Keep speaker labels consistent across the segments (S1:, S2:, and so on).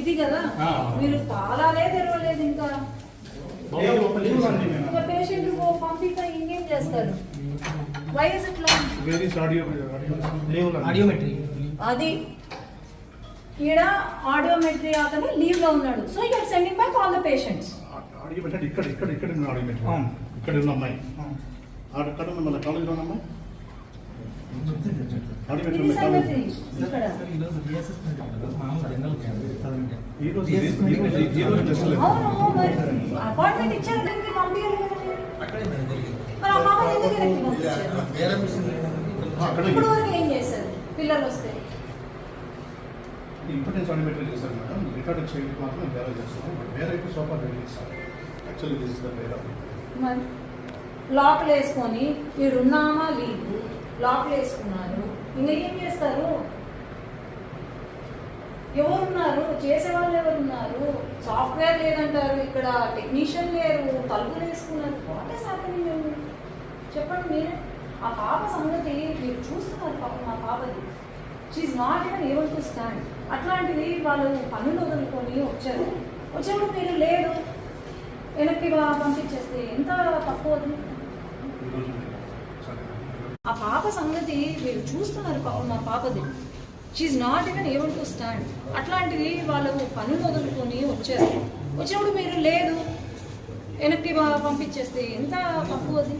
S1: ఇది కదా. మీరు తాళాలే తెరవలేదు ఇంకా. ఇంకా పేషెంట్ పంపిస్తే ఇంకేం చేస్తారు? అది. ఈడ ఆడియోమెట్రీ అతను లీవ్లో ఉన్నాడు. So sending back all the patients
S2: audio పెట్టండి ఇక్కడ ఇక్కడ ఇక్కడ ఉన్న. ఇక్కడ ఉన్న అమ్మాయి. మన కాలేజీలో ఉన్న అమ్మాయి? లేదు
S1: అపాయింట్మెంట్ ఇచ్చారు దానికి పంపించాలి ఇప్పుడు వరకు ఏం చేశారు? పిల్లలు వస్తే.
S2: ఇంపార్టెన్స్ చేశారు మేడం. రికార్డ్ చేయడం మాత్రం వేరే చేస్తున్నాం బట్ వేరే అయితే సోఫా రెడీ చేస్తారు. యాక్చువల్లీ దిస్ ఇస్ ద వేరే
S1: లాక్లు వేసుకొని మీరు ఉన్నామా లీవ్ లాక్లు వేసుకున్నారు. ఇంకా ఏం చేస్తారు? ఎవరున్నారు? చేసేవాళ్ళు ఎవరున్నారు? సాఫ్ట్వేర్ లేదంటారు ఇక్కడ టెక్నీషియన్ లేరు తలుపులు వేసుకున్నారు. వాట్ ఇస్ హ్యాపెనింగ్ చెప్పండి మీరే. ఆ పాప సంగతి మీరు చూస్తున్నారు పాప మా పాపది. She's not even able to stand అట్లాంటిది వాళ్ళు పనులు వదులుకొని వచ్చారు. వచ్చేప్పుడు మీరు లేదు. వెనక్కి పంపించేస్తే ఎంత తక్కువ అవుతుంది
S2: ఈ రోజు సరే
S1: ఆ పాప సంగతి మీరు చూస్తున్నారు పాప మా పాపది. She's not even able to stand అట్లాంటిది వాళ్ళు పనులు వదులుకొని వచ్చారు. వచ్చినప్పుడు మీరు లేదు. వెనక్కి పంపించేస్తే ఎంత తక్కువ అది?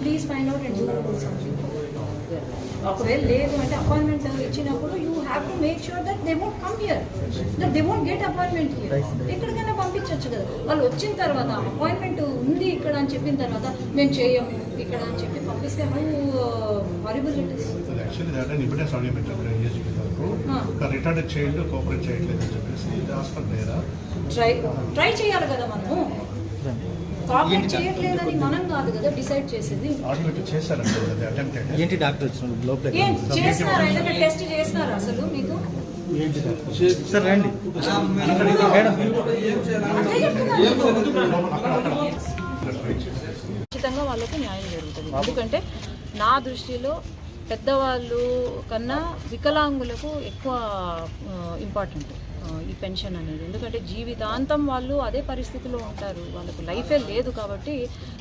S1: ప్లీజ్ ఫైండ్ అవుట్ అండ్ ఒకవేళ లేదు అంటే అపాయింట్మెంట్ ఇచ్చినప్పుడు you have to make sure that they won't come here that they won't get appointment here ఎక్కడికైనా పంపించవచ్చు కదా వాళ్ళు వచ్చిన తర్వాత అపాయింట్మెంట్ ఉంది ఇక్కడ అని చెప్పిన తర్వాత మేము చేయము ఇక్కడ అని చెప్పి పంపిస్తే హౌ హారిబుల్
S2: చైల్డ్ కోఆపరేట్ చేయట్లేదు అని చెప్పేసి
S1: ట్రై ట్రై చేయాలి కదా మనము. కాపరేట్ చేయట్లేదని మనం కాదు కదా డిసైడ్ చేసేది.
S2: చేశారంటే
S3: ఏంటి డాక్టర్
S1: చేసినారా టెస్ట్ చేసినారా అసలు మీకు?
S3: సార్ రండి.
S1: ఖచ్చితంగా వాళ్ళకు న్యాయం జరుగుతుంది. ఎందుకంటే నా దృష్టిలో పెద్దవాళ్ళు కన్నా వికలాంగులకు ఎక్కువ ఇంపార్టెంట్ ఈ పెన్షన్ అనేది. ఎందుకంటే జీవితాంతం వాళ్ళు అదే పరిస్థితిలో ఉంటారు. వాళ్ళకు లైఫే లేదు కాబట్టి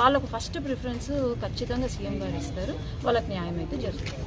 S1: వాళ్ళకు ఫస్ట్ ప్రిఫరెన్స్ ఖచ్చితంగా సీఎం గారు ఇస్తారు. వాళ్ళకి న్యాయం అయితే జరుగుతుంది.